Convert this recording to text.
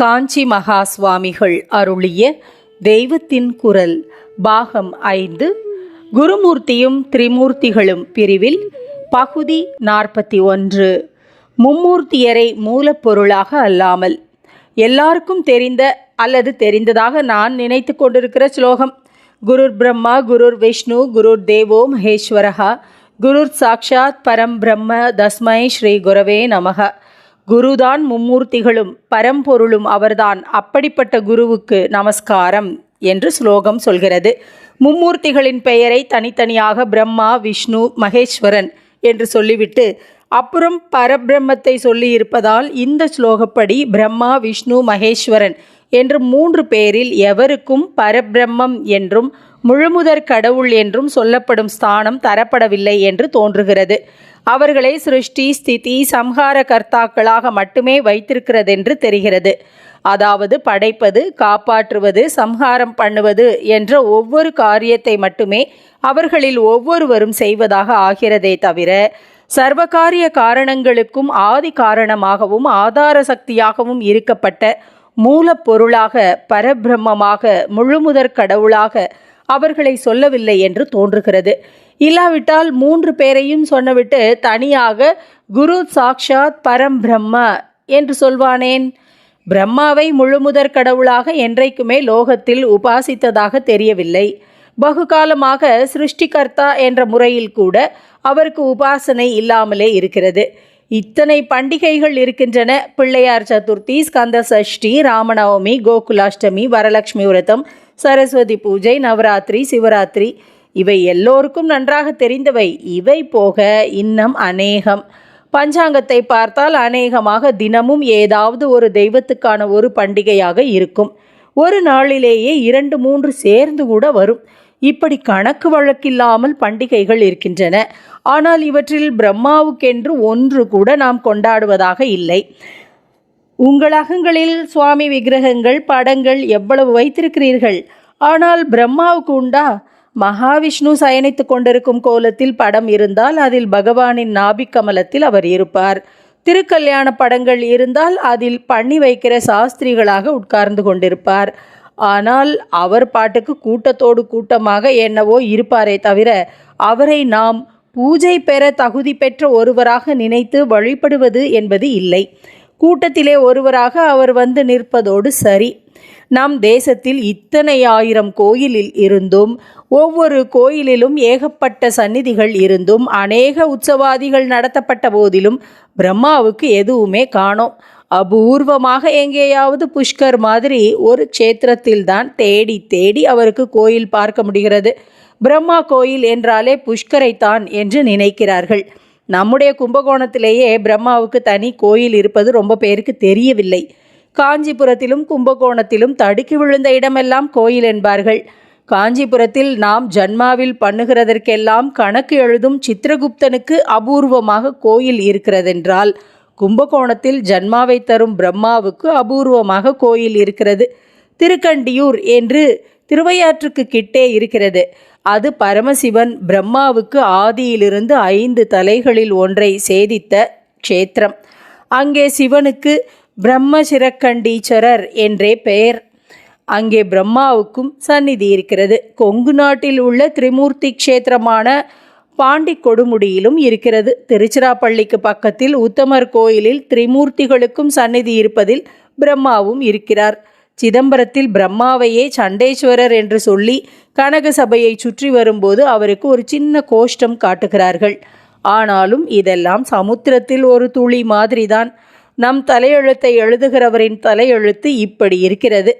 காஞ்சி மகா சுவாமிகள் அருளிய தெய்வத்தின் குரல் பாகம் ஐந்து குருமூர்த்தியும் திரிமூர்த்திகளும் பிரிவில் பகுதி நாற்பத்தி ஒன்று. மும்மூர்த்தியரை மூலப்பொருளாக அல்லாமல் எல்லாருக்கும் தெரிந்த அல்லது தெரிந்ததாக நான் நினைத்து கொண்டிருக்கிற ஸ்லோகம். குருர் பிரம்மா குருர் விஷ்ணு குருர் தேவோ மகேஸ்வரஹா குருர் சாக்ஷாத் பரம் பிரம்ம தஸ்மை ஸ்ரீ குரவே நமக குருதான் மும்மூர்த்திகளும் பரம்பொருளும் அவர்தான். அப்படிப்பட்ட குருவுக்கு நமஸ்காரம் என்று ஸ்லோகம் சொல்கிறது. மும்மூர்த்திகளின் பெயரை தனித்தனியாக பிரம்மா விஷ்ணு மகேஸ்வரன் என்று சொல்லிவிட்டு அப்புறம் பரபிரம்மத்தை சொல்லியிருப்பதால் இந்த ஸ்லோகப்படி பிரம்மா விஷ்ணு மகேஸ்வரன் என்று மூன்று பேரில் எவருக்கும் பரபிரம்மம் என்றும் முழுமுதற் கடவுள் என்றும் சொல்லப்படும் ஸ்தானம் தரப்படவில்லை என்று தோன்றுகிறது. அவர்களை சிருஷ்டி ஸ்திதி சம்ஹார கர்த்தாக்களாக மட்டுமே வைத்திருக்கிறதென்று தெரிகிறது. அதாவது படைப்பது காப்பாற்றுவது சம்ஹாரம் பண்ணுவது என்ற ஒவ்வொரு காரியத்தை மட்டுமே அவர்களில் ஒவ்வொருவரும் செய்வதாக ஆகிறதே தவிர சர்வகாரிய காரணங்களுக்கும் ஆதி காரணமாகவும் ஆதார சக்தியாகவும் இருக்கப்பட்ட மூலப்பொருளாக பரபிரம்மமாக முழுமுதற் கடவுளாக அவர்களை சொல்லவில்லை என்று தோன்றுகிறது. இல்லாவிட்டால் மூன்று பேரையும் சொன்னவிட்டு தனியாக குரு சாக்ஷாத் பரம் பிரம்ம என்று சொல்வானேன். பிரம்மாவை முழுமுதற் கடவுளாக என்றைக்குமே லோகத்தில் உபாசித்ததாக தெரியவில்லை. பகுகாலமாக சிருஷ்டிகர்த்தா என்ற முறையில் கூட அவருக்கு உபாசனை இல்லாமலே இருக்கிறது. இத்தனை பண்டிகைகள் இருக்கின்றன. பிள்ளையார் சதுர்த்தி ஸ்கந்த சஷ்டி ராமநவமி கோகுலாஷ்டமி வரலட்சுமி விரதம் சரஸ்வதி பூஜை நவராத்திரி சிவராத்திரி. இவை எல்லோருக்கும் நன்றாக தெரிந்தவை. இவை போக இன்னும் அநேகம். பஞ்சாங்கத்தை பார்த்தால் அநேகமாக தினமும் ஏதாவது ஒரு தெய்வத்துக்கான ஒரு பண்டிகையாக இருக்கும். ஒரு நாளிலேயே இரண்டு மூன்று சேர்ந்து கூட வரும். இப்படி கணக்கு வழக்கில்லாமல் பண்டிகைகள் இருக்கின்றன. ஆனால் இவற்றில் பிரம்மாவுக்கென்று ஒன்று கூட நாம் கொண்டாடுவதாக இல்லை. உங்கள் அகங்களில் சுவாமி விக்கிரகங்கள் படங்கள் எவ்வளவு வைத்திருக்கிறீர்கள்? ஆனால் பிரம்மாவுக்கு உண்டா? மகாவிஷ்ணு சயனித்து கொண்டிருக்கும் கோலத்தில் படம் இருந்தால் அதில் பகவானின் நாபிக் கமலத்தில் அவர் இருப்பார். திருக்கல்யாண படங்கள் இருந்தால் அதில் பண்ணி வைக்கிற சாஸ்திரிகளாக உட்கார்ந்து கொண்டிருப்பார். ஆனால் அவர் பாட்டுக்கு கூட்டத்தோடு கூட்டமாக என்னவோ இருப்பாரே தவிர அவரை நாம் பூஜை பெற தகுதி பெற்ற ஒருவராக நினைத்து வழிபடுவது என்பது இல்லை. கூட்டத்திலே ஒருவராக அவர் வந்து நிற்பதோடு சரி. நம் தேசத்தில் இத்தனை ஆயிரம் கோயிலில் இருந்தும் ஒவ்வொரு கோயிலிலும் ஏகப்பட்ட சந்நிதிகள் இருந்தும் அநேக உற்சவாதிகள் நடத்தப்பட்ட போதிலும் பிரம்மாவுக்கு எதுவுமே காணோம். அபூர்வமாக எங்கேயாவது புஷ்கர் மாதிரி ஒரு க்ஷேத்திரத்தில்தான் தேடி தேடி அவருக்கு கோயில் பார்க்க முடிகிறது. பிரம்மா கோயில் என்றாலே புஷ்கரைத்தான் என்று நினைக்கிறார்கள். நம்முடைய கும்பகோணத்திலேயே பிரம்மாவுக்கு தனி கோயில் இருப்பது ரொம்ப பேருக்கு தெரியவில்லை. காஞ்சிபுரத்திலும் கும்பகோணத்திலும் தடுக்கி விழுந்த இடமெல்லாம் கோயில் என்பார்கள். காஞ்சிபுரத்தில் நாம் ஜன்மாவில் பண்ணுகிறதற்கெல்லாம் கணக்கு எழுதும் சித்திரகுப்தனுக்கு அபூர்வமாக கோயில் இருக்கிறதென்றால் கும்பகோணத்தில் ஜன்மாவை தரும் பிரம்மாவுக்கு அபூர்வமாக கோயில் இருக்கிறது. திருக்கண்டியூர் என்று திருவையாற்றுக்கு கிட்டே இருக்கிறது. அது பரமசிவன் பிரம்மாவுக்கு ஆதியிலிருந்து ஐந்து தலைகளில் ஒன்றை சேதித்த க்ஷேத்திரம். அங்கே சிவனுக்கு பிரம்மசிரக்கண்டீச்சரர் என்றே பெயர். அங்கே பிரம்மாவுக்கும் சந்நிதி இருக்கிறது. கொங்கு நாட்டில் உள்ள திரிமூர்த்தி க்ஷேத்திரமான பாண்டி கொடுமுடியிலும் இருக்கிறது. திருச்சிராப்பள்ளிக்கு பக்கத்தில் உத்தமர் கோயிலில் திரிமூர்த்திகளுக்கும் சந்நிதி இருப்பதில் பிரம்மாவும் இருக்கிறார். சிதம்பரத்தில் பிரம்மாவையே சண்டேஸ்வரர் என்று சொல்லி கனக சபையை சுற்றி வரும்போது அவருக்கு ஒரு சின்ன கோஷ்டம் காட்டுகிறார்கள். ஆனாலும் இதெல்லாம் சமுத்திரத்தில் ஒரு துளி மாதிரிதான். நம் தலையெழுத்தை எழுதுகிறவரின் தலையெழுத்து இப்படி இருக்கிறது.